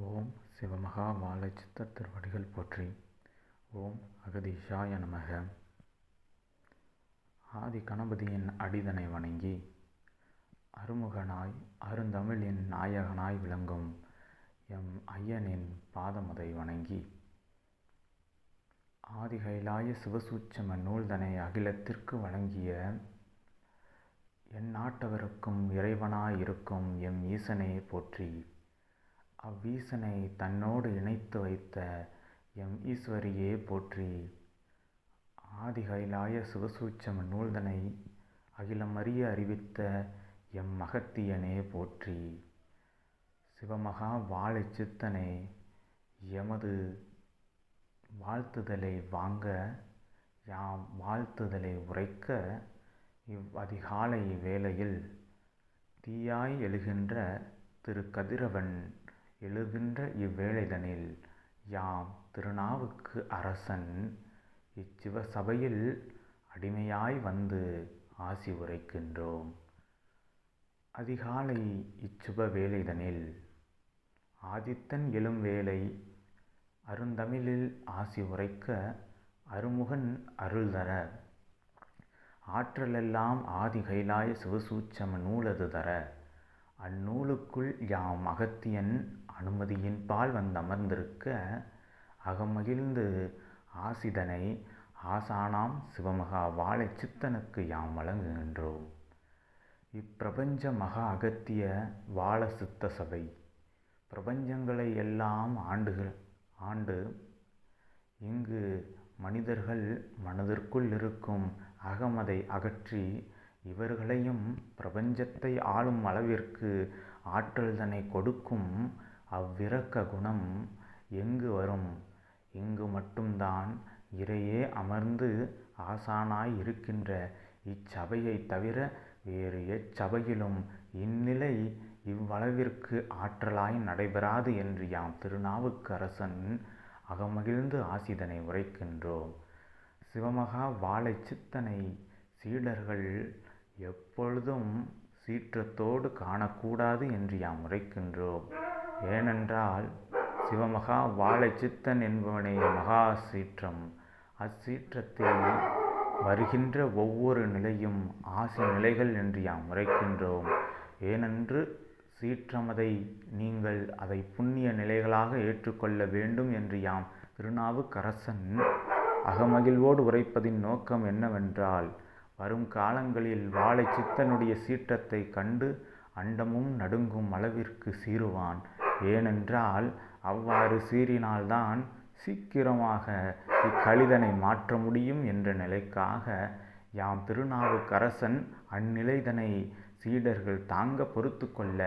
ஓம் சிவமகா வாழைச்சித்த திருவடிகள் போற்றி. ஓம் அகதீஷாய நமக. ஆதி கணபதியின் அடிதனை வணங்கி அருமுகனாய் அருந்தமிழின் நாயகனாய் விளங்கும் எம் ஐயனின் பாதமதை வணங்கி ஆதிகைலாய சிவசூட்சம நூல்தனை அகிலத்திற்கு வழங்கிய என் நாட்டவருக்கும் இறைவனாய் இருக்கும் எம் ஈசனையை போற்றி. அவ்வீசனை தன்னோடு இணைத்து வைத்த எம் ஈஸ்வரியே போற்றி. ஆதிகைலாய சிவசூட்சம நூல்தனை அகிலமறிய அறிவித்த எம் மகத்தியனே போற்றி. சிவமகா வாழை சித்தனே எமது வாழ்த்துதலை வாங்க யாம் வாழ்த்துதலை உரைக்க இவ் அதிகாலை வேளையில் தீயாய் எழுகின்ற திரு கதிரவன் எழுகின்ற இவ்வேளைதனில் யாம் திருநாவுக்கு அரசன் இச்சிவ சபையில் அடிமையாய் வந்து ஆசி உரைக்கின்றோம். அதிகாலை இச்சுப வேளைதனில் ஆதித்தன் எழும் வேலை அருந்தமிழில் ஆசி உரைக்க அருமுகன் அருள் தர ஆற்றலெல்லாம் ஆதி கைலாய சிவசூச்சம நூலது தர. அந்நூலுக்குள் யாம் அகத்தியன் அனுமதியின் பால் வந்தமர்ந்திருக்க அகமகிழ்ந்து ஆசிதனை ஆசானாம் சிவமகா வாழை சித்தனுக்கு யாம் வழங்குகின்றோம் இப்பிரபஞ்ச மகா அகத்திய வாழ சித்த சபை பிரபஞ்சங்களை எல்லாம் ஆண்டுகள் ஆண்டு இங்கு மனிதர்கள் மனதிற்குள் இருக்கும் அகமதை அகற்றி இவர்களையும் பிரபஞ்சத்தை ஆளும் அளவிற்கு ஆற்றல் தன்னை கொடுக்கும் அவ்விரக்க குணம் எங்கு வரும்? இங்கு மட்டும்தான் இறையே அமர்ந்து ஆசானாய் இருக்கின்ற இச்சபையை தவிர வேறு எச்சபையிலும் இந்நிலை இவ்வளவிற்கு ஆற்றலாய் நடைபெறாது என்று யாம் திருநாவுக்கரசன் அகமகிழ்ந்து ஆசிதனை உரைக்கின்றோம். சிவமகா வாழை சித்தனை சீடர்கள் எப்பொழுதும் சீற்றத்தோடு காணக்கூடாது என்று யாம் உரைக்கின்றோம். ஏனென்றால் சிவமகா வாழை சித்தன் என்பவனே மகா சீற்றம். அச்சீற்றத்தில் வருகின்ற ஒவ்வொரு நிலையும் ஆசி நிலைகள் என்று யாம் உரைக்கின்றோம். ஏனென்று சீற்றமதை நீங்கள் அதை புண்ணிய நிலைகளாக ஏற்றுக்கொள்ள வேண்டும் என்று யாம் திருநாவுக்கரசன் அகமகிழ்வோடு உரைப்பதின் நோக்கம் என்னவென்றால் வரும் காலங்களில் வாழை சித்தனுடைய சீற்றத்தை கண்டு அண்டமும் நடுங்கும் அளவிற்கு சீருவான் ஏனென்றால் அவ்வாறு சீறினால்தான் சீக்கிரமாக இக்கழிதனை மாற்ற முடியும் என்ற நிலைக்காக யாம் திருநாவுக்கரசன் அந்நிலைதனை சீடர்கள் தாங்க பொறுத்து கொள்ள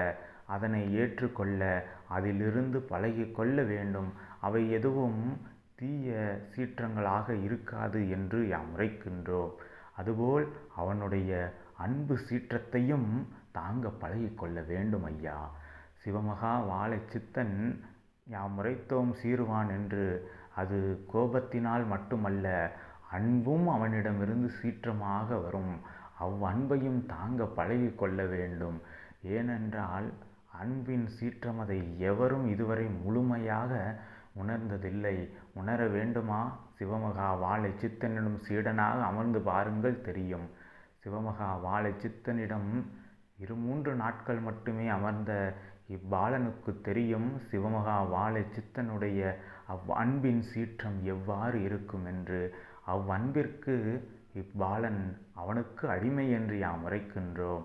அதனை ஏற்றுக்கொள்ள அதிலிருந்து பழகி கொள்ள வேண்டும். அவை எதுவும் தீய சீற்றங்களாக இருக்காது என்று யாம் உரைக்கின்றோம். அதுபோல் அவனுடைய அன்பு சீற்றத்தையும் தாங்க பழகிக்கொள்ள வேண்டும் ஐயா சிவமகா வாழை சித்தன் யாம் முறைத்தோம் சீருவான் என்று அது கோபத்தினால் மட்டுமல்ல அன்பும் அவனிடமிருந்து சீற்றமாக வரும். அவ்வன்பையும் தாங்க பழகி கொள்ள வேண்டும். ஏனென்றால் அன்பின் சீற்றம் அதை எவரும் இதுவரை முழுமையாக உணர்ந்ததில்லை. உணர வேண்டுமா? சிவமகா வாழை சித்தனிடம் சீடனாக அமர்ந்து பாருங்கள் தெரியும். சிவமகா வாழை சித்தனிடம் இரு மூன்று நாட்கள் மட்டுமே அமர்ந்த இப்பாலனுக்கு தெரியும் சிவமகா வாழை சித்தனுடைய அவ்வன்பின் சீற்றம் எவ்வாறு இருக்கும் என்று. அவ்வன்பிற்கு இப்பாலன் அவனுக்கு அடிமை என்று யாம் உரைக்கின்றோம்.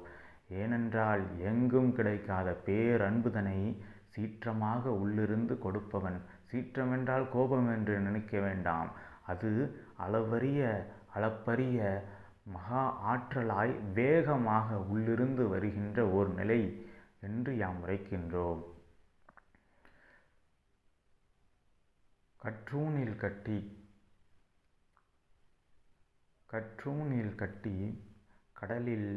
ஏனென்றால் எங்கும் கிடைக்காத பேரன்புதனை சீற்றமாக உள்ளிருந்து கொடுப்பவன். சீற்றமென்றால் கோபம் என்று நினைக்க வேண்டாம். அது அளவரிய அளப்பரிய மகா ஆற்றலாய் வேகமாக உள்ளிருந்து வருகின்ற ஒரு நிலை என்று யாம் உரைக்கின்றோம். கற்றூனில் கட்டி கற்றூனில் கட்டி கடலில்